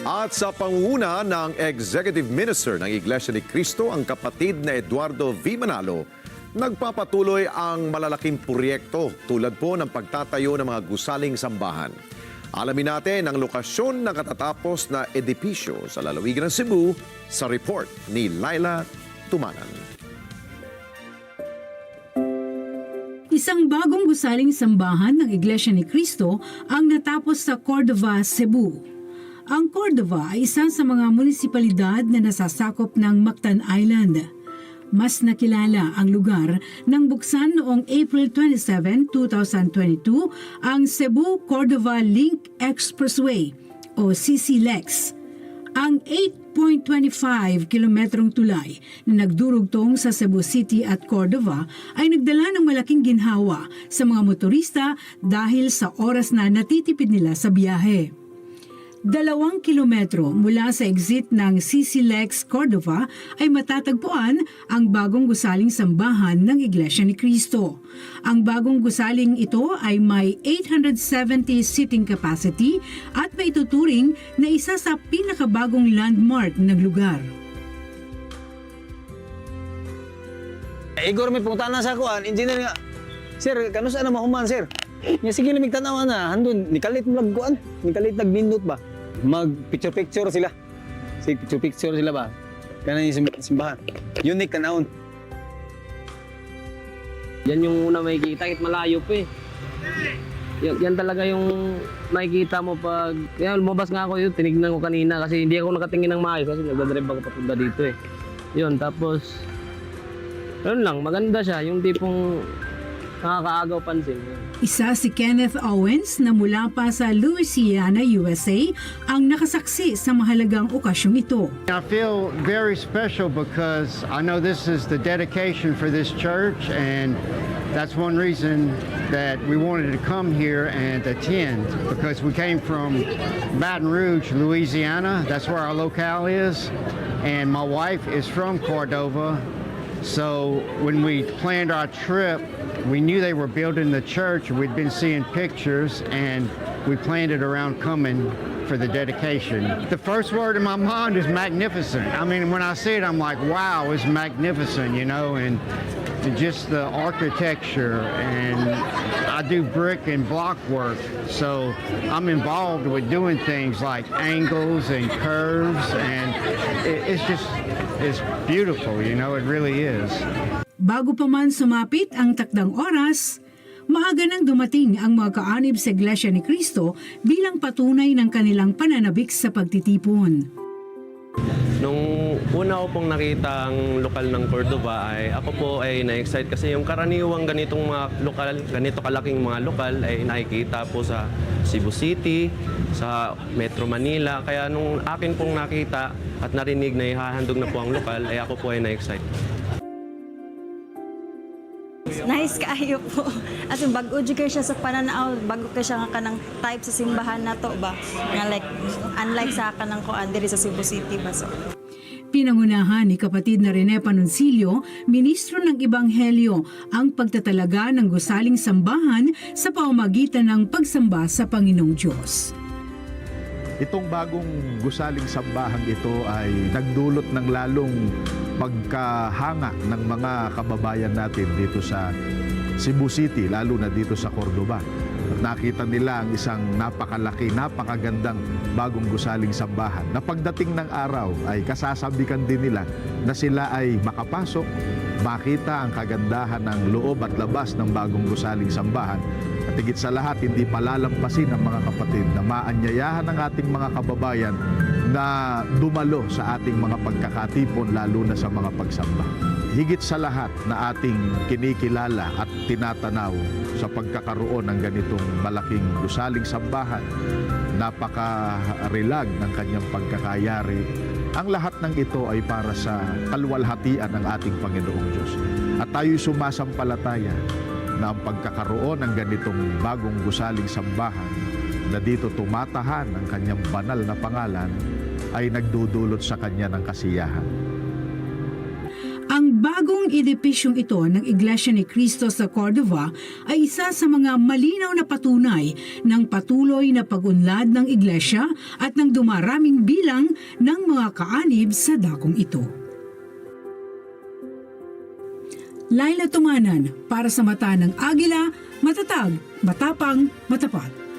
At sa panguna ng Executive Minister ng Iglesia ni Cristo, ang kapatid na Eduardo V. Manalo, nagpapatuloy ang malalaking proyekto tulad po ng pagtatayo ng mga gusaling sambahan. Alamin natin ang lokasyon ng katatapos na edipisyo sa lalawigan ng Cebu sa report ni Laila Tumanan. Isang bagong gusaling sambahan ng Iglesia ni Cristo ang natapos sa Cordova, Cebu. Ang Cordova ay isa sa mga munisipalidad na nasasakop ng Mactan Island. Mas nakilala ang lugar nang buksan noong April 27, 2022 ang Cebu Cordova Link Expressway o CCLEX ang 8.25 kilometrong tulay na nagdurugtong sa Cebu City at Cordova ay nagdala ng malaking ginhawa sa mga motorista dahil sa oras na natitipid nila sa biyahe. Dalawang kilometro mula sa exit ng CCLEX Cordova ay matatagpuan ang bagong gusaling sambahan ng Iglesia ni Cristo. Ang bagong gusaling ito ay may 870 seating capacity at may tuturing na isa sa pinakabagong landmark ng lugar. Igor may punta na sa kuan, engineer nga. Sir, kano sa na mahuman, sir? Nga sige lamig tanaw na, handun, nikalit mo lang kuan, nikalit nagnindot ba? Mag picture picture sila. Sige, picture picture sila ba? Kana yung sim- simbahan. Unique tanawon. Yan yung una makikita, kahit malayo pa eh. Yan, yan talaga yung makikita mo pag... Kaya lumabas nga ako yun, tinignan ko kanina kasi hindi ako nakatingin ng maayos kasi nagdadrive ako papunta dito eh. Yun, tapos... Yun lang, maganda siya, yung tipong nakakaagaw pansin. Yun. Isa si Kenneth Owens na mula pa sa Louisiana, USA ang nakasaksi sa mahalagang okasyong ito. I feel very special because I know this is the dedication for this church, and that's one reason that we wanted to come here and attend because we came from Baton Rouge, Louisiana. That's where our locale is, and my wife is from Cordova. So when we planned our trip, we knew they were building the church. We'd been seeing pictures, and we planned it around coming for the dedication. The first word in my mind is magnificent. I mean, when I see it, I'm like, wow, it's magnificent, you know, and just the architecture. And I do brick and block work, so I'm involved with doing things like angles and curves, and it's just, it's beautiful, you know, it really is. Bago pa man sumapit ang takdang oras, maaga nang dumating ang mga kaanib sa Iglesia ni Cristo bilang patunay ng kanilang pananabik sa pagtitipon. Una ko pong nakita ang lokal ng Cordova ay ako po ay na-excite kasi yung karaniwang ganitong mga lokal, ganito kalaking mga lokal ay nakikita po sa Cebu City, sa Metro Manila. Kaya nung akin pong nakita at narinig na ihahandog na po ang lokal ay ako po ay na-excite. Nice kaayo po. As in, bago kayo siya sa pananaw, bago ka siya nga kanang type sa simbahan na to ba? Nga like, unlike sa kanang kuan diri sa Cebu City ba? So, Pinangunahan ni kapatid na Rene Panoncillo, ministro ng Ebanghelyo, ang pagtatalaga ng gusaling sambahan sa pamamagitan ng pagsamba sa Panginoong Diyos. Itong bagong gusaling sambahang ito ay nagdulot ng lalong pagkahanga ng mga kababayan natin dito sa Cebu City, lalo na dito sa Cordoba. Nakita nila ang isang napakalaki, napakagandang bagong gusaling sambahan na pagdating ng araw ay kasasabikan din nila na sila ay makapasok, makita ang kagandahan ng loob at labas ng bagong gusaling sambahan at higit sa lahat, hindi palalampasin ng mga kapatid na maanyayahan ng ating mga kababayan na dumalo sa ating mga pagkakatipon lalo na sa mga pagsamba. Higit sa lahat na ating kinikilala at tinatanaw sa pagkakaroon ng ganitong malaking gusaling sambahan, napaka-relag ng kanyang pagkakayari. Ang lahat ng ito ay para sa kalwalhatian ng ating Panginoong Diyos. At tayo'y sumasampalataya na ang pagkakaroon ng ganitong bagong gusaling sambahan na dito tumatahan ang kanyang banal na pangalan ay nagdudulot sa kanya ng kasiyahan. Bagong edipisyong ito ng Iglesia ni Cristo sa Cordova ay isa sa mga malinaw na patunay ng patuloy na pag-unlad ng Iglesia at ng dumaraming bilang ng mga kaanib sa dakong ito. Laila Tumanan para sa mata ng Agila, matatag, matapang, matapat.